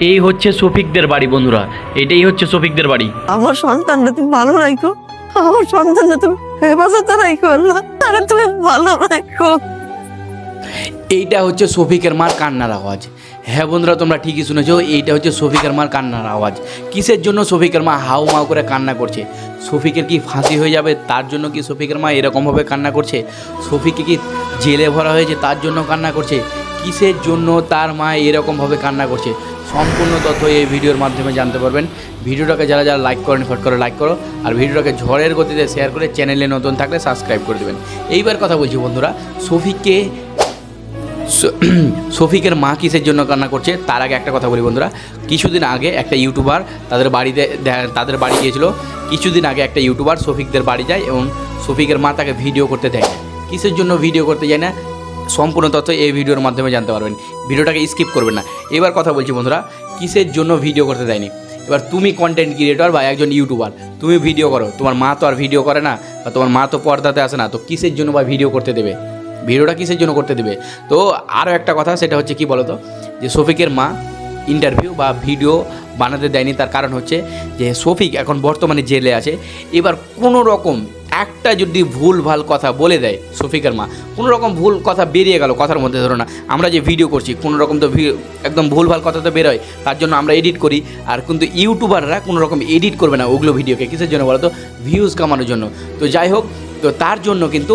এই হচ্ছে শফিকদের বাড়ি বন্ধুরা। এটাই হচ্ছে শফিকদের বাড়ি। আমার সন্তানটা তুমি ভালো রাখো। আমার সন্তানটা তুমি হেফাজতে রাখো আল্লাহ। আরে তুমি ভালো রাখো। এইটা হচ্ছে শফিকের মার কান্নার আওয়াজ। হ্যাঁ বন্ধুরা তোমরা ঠিকই শুনেছো এইটা হচ্ছে শফিকের মার কান্নার আওয়াজ। কিসের জন্য শফিকের মা হাউ মাউ করে কান্না করছে? শফিকের কি ফাঁসি হয়ে যাবে? তার জন্য কি শফিকের মা এরকমভাবে কান্না করছে? শফিককে কি জেলে ভরা হয়েছে? তার জন্য কান্না করছে? কিসের জন্য তার মা এরকমভাবে কান্না করছে? সম্পূর্ণ তথ্য এই ভিডিওর মাধ্যমে জানতে পারবেন। ভিডিওটাকে যারা যারা লাইক করেন, ফট করে লাইক করো। আর ভিডিওটাকে ঝড়ের গতিতে শেয়ার করে চ্যানেলে নতুন থাকলে সাবস্ক্রাইব করে দেবেন। এইবার কথা বলছি বন্ধুরা, শফিককে স- শফিকের মা কিসের জন্য কান্না করছে? তার আগে একটা কথা বলি বন্ধুরা, কিছুদিন আগে একটা ইউটিউবার তাদের বাড়িতে তাদের বাড়ি গিয়েছিল। কিছুদিন আগে একটা ইউটিউবার শফিকদের বাড়ি যায় এবং শফিকের মা তাকে ভিডিও করতে দেয় কিসের জন্য ভিডিও করতে যায় না? সম্পূর্ণ তথ্য এই ভিডিওর মাধ্যমে জানতে পারবেন। ভিডিওটাকে স্কিপ করবেন না। এবার কথা বলছি বন্ধুরা, কিসের জন্য ভিডিও করতে দেয়নি? এবার তুমি কন্টেন্ট ক্রিয়েটর বা একজন ইউটিউবার তুমি ভিডিও করো। তোমার মা তো আর ভিডিও করে না, বা তোমার মা তো পর্দাতে আসে না, তো কিসের জন্য বা ভিডিও করতে দেবে? ভিডিওটা কিসের জন্য করতে দেবে? তো আরও একটা কথা, সেটা হচ্ছে কি বলতো? যে শফিকের মা ইন্টারভিউ বা ভিডিও বানাতে দেয়নি, তার কারণ হচ্ছে যে শফিক এখন বর্তমানে জেলে আছে। এবার কোনো রকম একটা যদি ভুল ভালো কথা বলে দেয় শফিকের মা কোনো রকম ভুল কথা বেরিয়ে গেল কথার মধ্যে, ধরো না, আমরা যে ভিডিও করছি কোনো রকম তো একদম ভুল ভালো কথা তো বেরোয়, তার জন্য আমরা এডিট করি, আর কিন্তু ইউটিউবাররা কোনো রকম এডিট করবে না ওগুলো ভিডিওকে কিসের জন্য বলো তো ভিউজ কামানোর জন্য। তো যাই হোক, তো তার জন্য কিন্তু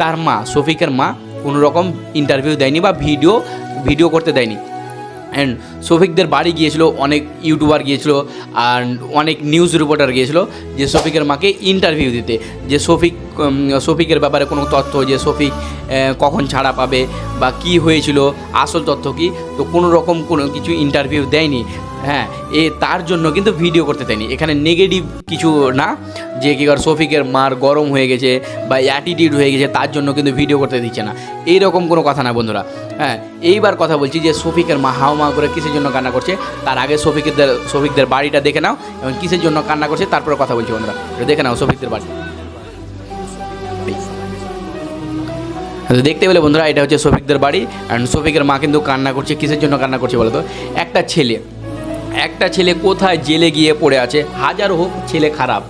তার মা, শফিকের মা কোনো রকম ইন্টারভিউ দেয়নি বা ভিডিও ভিডিও করতে দেয়নি। অ্যান্ড শফিকদের বাড়ি গিয়েছিল, অনেক ইউটিউবার গিয়েছিল আর অনেক নিউজ রিপোর্টার গিয়েছিল যে শফিকের মাকে ইন্টারভিউ দিতে। যে শফিক শফিকের ব্যাপারে কোনো তথ্য যে শফিক কখন ছাড়া পাবে বা কি হয়েছিল, আসল তথ্য কি? তো কোনো রকম কোনো কিছু ইন্টারভিউ দেয়নি। হ্যাঁ এ তার জন্য কিন্তু ভিডিও করতে দেয়নি। এখানে নেগেটিভ কিছু না, যে কি কর শফিকের মার গরম হয়ে গেছে বা অ্যাটিটিউড হয়ে গেছে, তার জন্য কিন্তু ভিডিও করতে দিচ্ছে না। এই রকম কোনো কথা না বন্ধুরা। হ্যাঁ এইবার কথা বলছি যে শফিকের মা হাও মা করে কিসের জন্য কান্না করছে? তার আগে শফিকদের শফিকদের বাড়িটা দেখে নাও এবং কিসের জন্য কান্না করছে, তারপরে কথা বলছি বন্ধুরা। দেখে নাও শফিকদের বাড়ি। তো দেখতে পেলে বন্ধুরা, এটা হচ্ছে শফিকদের বাড়ি। অ্যান্ড শফিকের মা কিন্তু কান্না করছে, কিসের জন্য কান্না করছে বলো তো একটা ছেলে। একটা ছেলে কোথায় জেলে গিয়ে পড়ে আছে? হাজার হোক ছেলে খারাপ।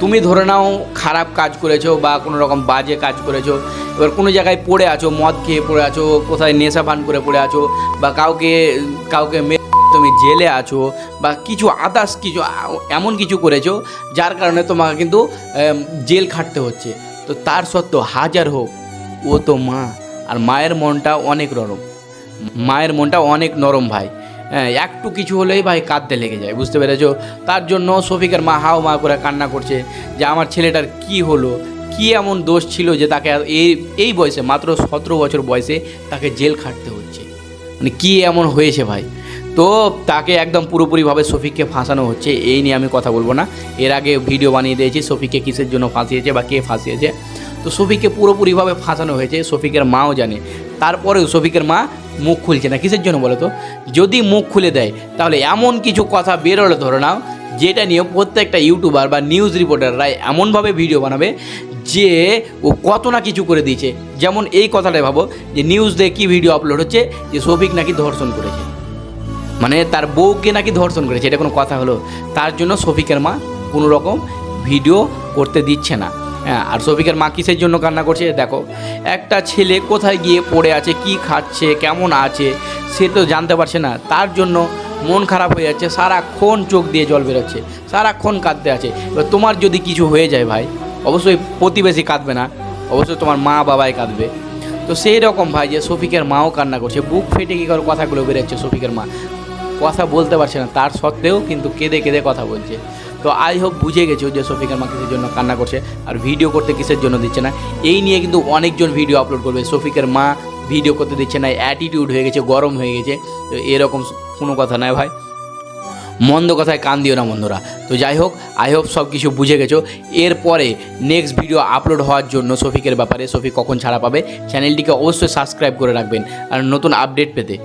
তুমি ধরে নাও খারাপ কাজ করেছ বা কোনো রকম বাজে কাজ করেছ। এবার কোনো জায়গায় পড়ে আছো, মদ খেয়ে পড়ে আছো, কোথায় নেশা পান করে পড়ে আছো, বা কাউকে কাউকে তুমি জেলে আছো, বা কিছু আদার্স কিছু, এমন কিছু করেছ, যার কারণে তোমাকে কিন্তু জেল খাটতে হচ্ছে। তো তার সত্ত্বেও হাজার হোক, ও তো মা। আর মায়ের মনটা অনেক নরম। মায়ের মনটা অনেক নরম ভাই। হ্যাঁ একটু কিছু হলেই ভাই কাঁদতে লেগে যায়, বুঝতে পেরেছ? তার জন্য শফিকের মা হাও মা করে কান্না করছে যে আমার ছেলেটার কি হলো, কি এমন দোষ ছিল যে তাকে এই এই বয়সে, মাত্র সতেরো বছর বয়সে তাকে জেল খাটতে হচ্ছে। মানে কি এমন হয়েছে ভাই? তো তাকে একদম পুরোপুরিভাবে শফিককে ফাঁসানো হচ্ছে, এই নিয়ে আমি কথা বলব না। এর আগে ভিডিও বানিয়ে দিয়েছি শফিককে কিসের জন্য ফাঁসিয়েছে বা কে ফাঁসিয়েছে। তো শফিককে পুরোপুরিভাবে ফাঁসানো হয়েছে শফিকের মাও জানে। তারপরেও শফিকের মা মুখ খুলছে না, কিসের জন্য বলো তো? যদি মুখ খুলে দেয়, তাহলে এমন কিছু কথা বেরোলো, ধরে নাও, যেটা নিয়ে প্রত্যেকটা ইউটিউবার বা নিউজ রিপোর্টাররা এমনভাবে ভিডিও বানাবে যে ও কত না কিছু করে দিয়েছে। যেমন এই কথাটাই ভাবো, যে নিউজ দিয়ে কী ভিডিও আপলোড হচ্ছে, যে শফিক নাকি ধর্ষণ করেছে। মানে তার বউকে নাকি ধর্ষণ করেছে, এটা কোনো কথা হলো। তার জন্য শফিকের মা কোনো রকম ভিডিও করতে দিচ্ছে না। হ্যাঁ আর শফিকের মা কিসের জন্য কান্না করছে, দেখো। একটা ছেলে কোথায় গিয়ে পড়ে আছে, কি খাচ্ছে, কেমন আছে, সে তো জানতে পারছে না। তার জন্য মন খারাপ হয়ে যাচ্ছে, সারাক্ষণ চোখ দিয়ে জল বেরোচ্ছে, সারাক্ষণ কাঁদতে আছে। এবার তোমার যদি কিছু হয়ে যায় ভাই, অবশ্যই প্রতিবেশী কাঁদবে না, অবশ্যই তোমার মা বাবাই কাঁদবে। তো সেই রকম ভাই যে শফিকের মাও কান্না করছে, বুক ফেটে কি করে কথাগুলো বেরোচ্ছে শফিকের মা। কথা বলতে পারছে না, তার সত্ত্বেও কিন্তু কেঁদে কেঁদে কথা বলছে। তো আই হোপ বুঝে গেছো যে শফিকের মা কিসের জন্য কান্না করছে আর ভিডিও করতে কিসের জন্য দিচ্ছে না। এই নিয়ে কিন্তু অনেকজন ভিডিও আপলোড করবে। শফিকের মা ভিডিও করতে দিচ্ছে না অ্যাটিটিউড হয়ে গেছে, গরম হয়ে গেছে। তো এরকম কোনো কথা নয় ভাই। মন্দ কথায় কান দিও না বন্ধুরা। তো যাই হোক, আই হোপ সব কিছু বুঝে গেছো। এরপরে নেক্সট ভিডিও আপলোড হওয়ার জন্য শফিকের ব্যাপারে শফিক কখন ছাড়া পাবে চ্যানেলটিকে অবশ্যই সাবস্ক্রাইব করে রাখবেন। আর নতুন আপডেট পেতে।